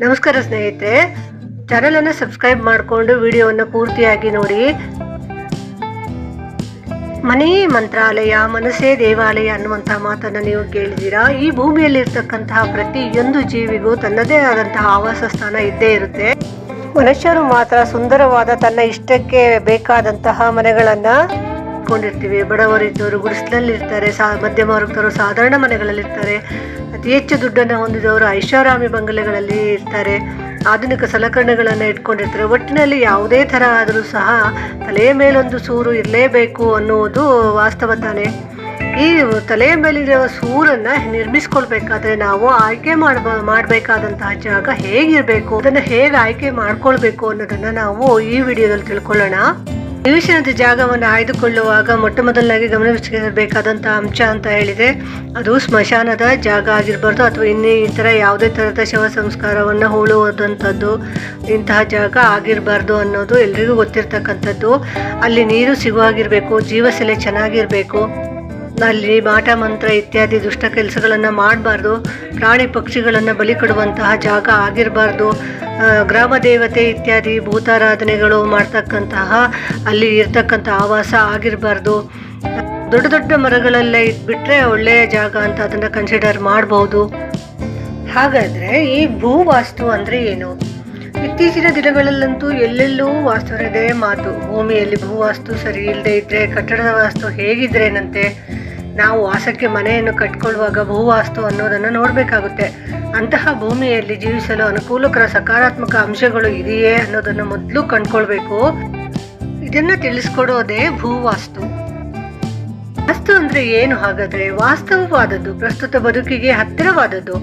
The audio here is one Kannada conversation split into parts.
ನಮಸ್ಕಾರ ಸ್ನೇಹಿತರೆ. ಚಾನೆಲ್ ಅನ್ನು ಸಬ್ಸ್ಕ್ರೈಬ್ ಮಾಡಿಕೊಂಡು ವಿಡಿಯೋವನ್ನು ಪೂರ್ತಿಯಾಗಿ ನೋಡಿ. ಮನೆ ಮಂತ್ರಾಲಯ, ಮನಸ್ಸೇ ದೇವಾಲಯ ಅನ್ನುವಂತಹ ಮಾತನ್ನು ನೀವು ಕೇಳಿದ್ದೀರಾ? ಈ ಭೂಮಿಯಲ್ಲಿರ್ತಕ್ಕಂತಹ ಪ್ರತಿಯೊಂದು ಜೀವಿಗೂ ತನ್ನದೇ ಆದಂತಹ ಆವಾಸ ಸ್ಥಾನ ಇದ್ದೇ ಇರುತ್ತೆ. ಮನುಷ್ಯರು ಮಾತ್ರ ಸುಂದರವಾದ ತನ್ನ ಇಷ್ಟಕ್ಕೆ ಬೇಕಾದಂತಹ ಮನೆಗಳನ್ನು ಕೊಂಡಿರ್ತೀವಿ ಬಡವರಿದ್ದವರು ಗುಡಿಸಲಲ್ಲಿರ್ತಾರೆ, ಸಾ ಮಧ್ಯಮ ವರ್ಗದವರು ಸಾಧಾರಣ ಮನೆಗಳಲ್ಲಿರ್ತಾರೆ. ಅತಿ ಹೆಚ್ಚು ದುಡ್ಡನ್ನು ಹೊಂದಿದವರು ಐಷಾರಾಮಿ ಬಂಗಲೆಗಳಲ್ಲಿ ಇರ್ತಾರೆ. ಆಧುನಿಕ ಸಲಕರಣೆಗಳನ್ನು ಇಟ್ಕೊಂಡಿರ್ತಾರೆ. ಒಟ್ಟಿನಲ್ಲಿ ಯಾವುದೇ ಥರ ಆದರೂ ಸಹ ತಲೆಯ ಮೇಲೊಂದು ಸೂರು ಇರಲೇಬೇಕು ಅನ್ನುವುದು ವಾಸ್ತವ ತಾನೇ. ಈ ತಲೆಯ ಮೇಲಿರುವ ಸೂರನ್ನು ನಿರ್ಮಿಸ್ಕೊಳ್ಬೇಕಾದ್ರೆ ನಾವು ಆಯ್ಕೆ ಮಾಡ್ಬ, ಮಾಡಬೇಕಾದಂತಹ ಜಾಗ ಹೇಗಿರಬೇಕು? ಅದನ್ನು ಹೇಗೆ ಆಯ್ಕೆ ಮಾಡ್ಕೊಳ್ಬೇಕು ಅನ್ನೋದನ್ನು ನಾವು ಈ ವಿಡಿಯೋದಲ್ಲಿ ತಿಳ್ಕೊಳ್ಳೋಣ. ನಿವೇಶನದ ಜಾಗವನ್ನು ಆಯ್ದುಕೊಳ್ಳುವಾಗ ಮೊಟ್ಟ ಮೊದಲಾಗಿ ಅಂಶ ಅಂತ ಹೇಳಿದೆ ಅದು ಸ್ಮಶಾನದ ಜಾಗ ಆಗಿರಬಾರ್ದು ಅಥವಾ ಇನ್ನೇ ಥರ ಯಾವುದೇ ಥರದ ಶವ ಸಂಸ್ಕಾರವನ್ನು ಹೋಳುವಂಥದ್ದು ಇಂತಹ ಜಾಗ ಆಗಿರಬಾರ್ದು ಅನ್ನೋದು ಎಲ್ರಿಗೂ ಗೊತ್ತಿರ್ತಕ್ಕಂಥದ್ದು. ಅಲ್ಲಿ ನೀರು ಸಿಗುವಾಗಿರಬೇಕು, ಜೀವಸೆಲೆ ಚೆನ್ನಾಗಿರಬೇಕು. ಅಲ್ಲಿ ಮಾಟ ಮಂತ್ರ ಇತ್ಯಾದಿ ದುಷ್ಟ ಕೆಲಸಗಳನ್ನು ಮಾಡಬಾರ್ದು, ಪ್ರಾಣಿ ಪಕ್ಷಿಗಳನ್ನು ಬಲಿ ಕೊಡುವಂತಹ ಜಾಗ ಆಗಿರಬಾರ್ದು. ಗ್ರಾಮ ದೇವತೆ ಇತ್ಯಾದಿ ಭೂತಾರಾಧನೆಗಳು ಮಾಡ್ತಕ್ಕಂತಹ, ಅಲ್ಲಿ ಇರ್ತಕ್ಕಂಥ ಆವಾಸ ಆಗಿರಬಾರ್ದು. ದೊಡ್ಡ ದೊಡ್ಡ ಮರಗಳಲ್ಲೇ ಇದ್ಬಿಟ್ರೆ ಒಳ್ಳೆಯ ಜಾಗ ಅಂತ ಅದನ್ನು ಕನ್ಸಿಡರ್ ಮಾಡ್ಬೋದು. ಹಾಗಾದರೆ ಈ ಭೂವಾಸ್ತು ಅಂದರೆ ಏನು? ಇತ್ತೀಚಿನ ದಿನಗಳಲ್ಲಂತೂ ಎಲ್ಲೆಲ್ಲೂ ವಾಸ್ತುವಿನದೇ ಮಾತು. ಭೂಮಿಯಲ್ಲಿ ಭೂವಾಸ್ತು ಸರಿ ಇಲ್ಲದೆ ಇದ್ದರೆ ಕಟ್ಟಡದ ವಾಸ್ತು ಹೇಗಿದ್ರೇನಂತೆ? ನಾವು ವಾಸಕ್ಕೆ ಮನೆಯನ್ನು ಕಟ್ಕೊಳ್ಳುವಾಗ ಭೂವಾಸ್ತು ಅನ್ನೋದನ್ನು ನೋಡಬೇಕಾಗುತ್ತೆ. ಅಂತಹ ಭೂಮಿಯಲ್ಲಿ ಜೀವಿಸಲು ಅನುಕೂಲಕರ ಸಕಾರಾತ್ಮಕ ಅಂಶಗಳು ಇದೆಯೇ ಅನ್ನೋದನ್ನು ಮೊದಲು ಕಂಡ್ಕೊಳ್ಬೇಕು. ಇದನ್ನು ತಿಳಿಸ್ಕೊಡೋದೇ ಭೂವಾಸ್ತು. ವಾಸ್ತು ಅಂದ್ರೆ ಏನು ಹಾಗಾದ್ರೆ ವಾಸ್ತವವಾದದ್ದು, ಪ್ರಸ್ತುತ ಬದುಕಿಗೆ ಹತ್ತಿರವಾದದ್ದು.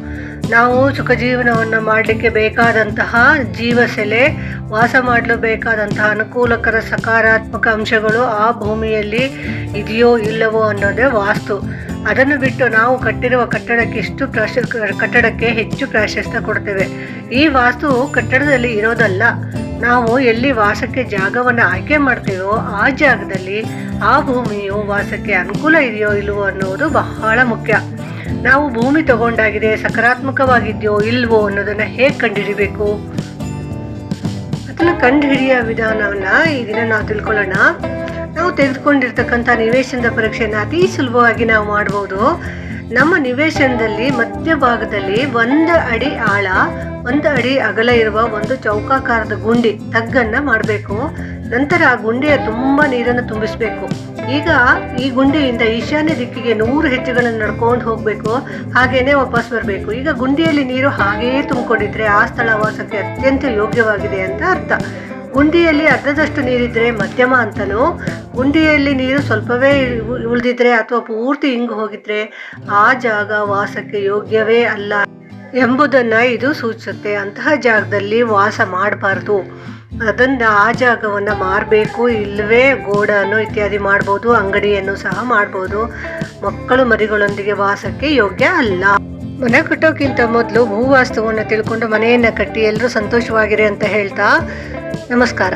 ನಾವು ಸುಖ ಜೀವನವನ್ನು ಮಾಡಲಿಕ್ಕೆ ಬೇಕಾದಂತಹ ಜೀವಸೆಲೆ ವಾಸ ಮಾಡಲು ಬೇಕಾದಂತಹ ಅನುಕೂಲಕರ ಸಕಾರಾತ್ಮಕ ಅಂಶಗಳು ಆ ಭೂಮಿಯಲ್ಲಿ ಇದೆಯೋ ಇಲ್ಲವೋ ಅನ್ನೋದೇ ವಾಸ್ತು. ಅದನ್ನು ಬಿಟ್ಟು ನಾವು ಕಟ್ಟಿರುವ ಕಟ್ಟಡಕ್ಕೆ ಎಷ್ಟು ಪ್ರಾಶ, ಕಟ್ಟಡಕ್ಕೆ ಹೆಚ್ಚು ಪ್ರಾಶಸ್ತ್ಯ ಕೊಡ್ತೇವೆ. ಈ ವಾಸ್ತು ಕಟ್ಟಡದಲ್ಲಿ ಇರೋದಲ್ಲ. ನಾವು ಎಲ್ಲಿ ವಾಸಕ್ಕೆ ಜಾಗವನ್ನು ಆಯ್ಕೆ ಮಾಡ್ತೇವೋ ಆ ಜಾಗದಲ್ಲಿ ಆ ಭೂಮಿಯು ವಾಸಕ್ಕೆ ಅನುಕೂಲ ಇದೆಯೋ ಇಲ್ಲವೋ ಅನ್ನೋದು ಬಹಳ ಮುಖ್ಯ. ನಾವು ಭೂಮಿ ತಗೊಂಡಾಗಿದೆ, ಸಕಾರಾತ್ಮಕವಾಗಿದೆಯೋ ಇಲ್ವೋ ಅನ್ನೋದನ್ನ ಹೇಗೆ ಕಂಡುಹಿಡಿಬೇಕು ಅದನ್ನು ಕಂಡುಹಿಡಿಯೋ ವಿಧಾನವನ್ನ ಈ ದಿನ ನಾವು ತಿಳ್ಕೊಳ್ಳೋಣ. ನಾವು ತೆಗೆದುಕೊಂಡಿರ್ತಕ್ಕಂಥ ನಿವೇಶನದ ಪರೀಕ್ಷೆಯನ್ನು ಅತಿ ಸುಲಭವಾಗಿ ನಾವು ಮಾಡ್ಬೋದು. ನಮ್ಮ ನಿವೇಶನದಲ್ಲಿ ಮಧ್ಯಭಾಗದಲ್ಲಿ ಒಂದು ಅಡಿ ಆಳ, ಒಂದು ಅಡಿ ಅಗಲ ಇರುವ ಒಂದು ಚೌಕಾಕಾರದ ಗುಂಡಿ, ತಗ್ಗನ್ನ ಮಾಡಬೇಕು. ನಂತರ ಆ ಗುಂಡಿಯ ತುಂಬ ನೀರನ್ನು ತುಂಬಿಸಬೇಕು. ಈಗ ಈ ಗುಂಡಿಯಿಂದ ಈಶಾನ್ಯ ದಿಕ್ಕಿಗೆ ನೂರು ಹೆಜ್ಜೆಗಳನ್ನು ನಡ್ಕೊಂಡು ಹೋಗಬೇಕು. ಹಾಗೇನೆ ವಾಪಸ್ ಬರಬೇಕು. ಈಗ ಗುಂಡಿಯಲ್ಲಿ ನೀರು ಹಾಗೆಯೇ ತುಂಬಿಕೊಂಡಿದ್ರೆ ಆ ಸ್ಥಳ ವಾಸಕ್ಕೆ ಅತ್ಯಂತ ಯೋಗ್ಯವಾಗಿದೆ ಅಂತ ಅರ್ಥ. ಗುಂಡಿಯಲ್ಲಿ ಅರ್ಧದಷ್ಟು ನೀರಿದ್ರೆ ಮಧ್ಯಮ ಅಂತಲೂ, ಗುಂಡಿಯಲ್ಲಿ ನೀರು ಸ್ವಲ್ಪವೇ ಉಳಿದಿದ್ರೆ ಅಥವಾ ಪೂರ್ತಿ ಹಿಂಗೆ ಹೋಗಿದ್ರೆ ಆ ಜಾಗ ವಾಸಕ್ಕೆ ಯೋಗ್ಯವೇ ಅಲ್ಲ. ಎಂಬುದನ್ನು ಇದು ಸೂಚಿಸುತ್ತೆ. ಅಂತಹ ಜಾಗದಲ್ಲಿ ವಾಸ ಮಾಡಬಾರ್ದು. ಅದನ್ನು ಆ ಜಾಗವನ್ನು ಮಾರಬೇಕು. ಇಲ್ಲವೇ ಗೋಡನ್ನು ಇತ್ಯಾದಿ ಮಾಡ್ಬೋದು. ಅಂಗಡಿಯನ್ನು ಸಹ ಮಾಡ್ಬೋದು. ಮಕ್ಕಳು ಮರಿಗಳೊಂದಿಗೆ ವಾಸಕ್ಕೆ ಯೋಗ್ಯ ಅಲ್ಲ. ಮನೆ ಕಟ್ಟೋಕ್ಕಿಂತ ಮೊದಲು ಭೂವಾಸ್ತುವನ್ನು ತಿಳ್ಕೊಂಡು ಮನೆಯನ್ನು ಕಟ್ಟಿ ಎಲ್ಲರೂ ಸಂತೋಷವಾಗಿರಿ ಅಂತ ಹೇಳ್ತಾ ನಮಸ್ಕಾರ.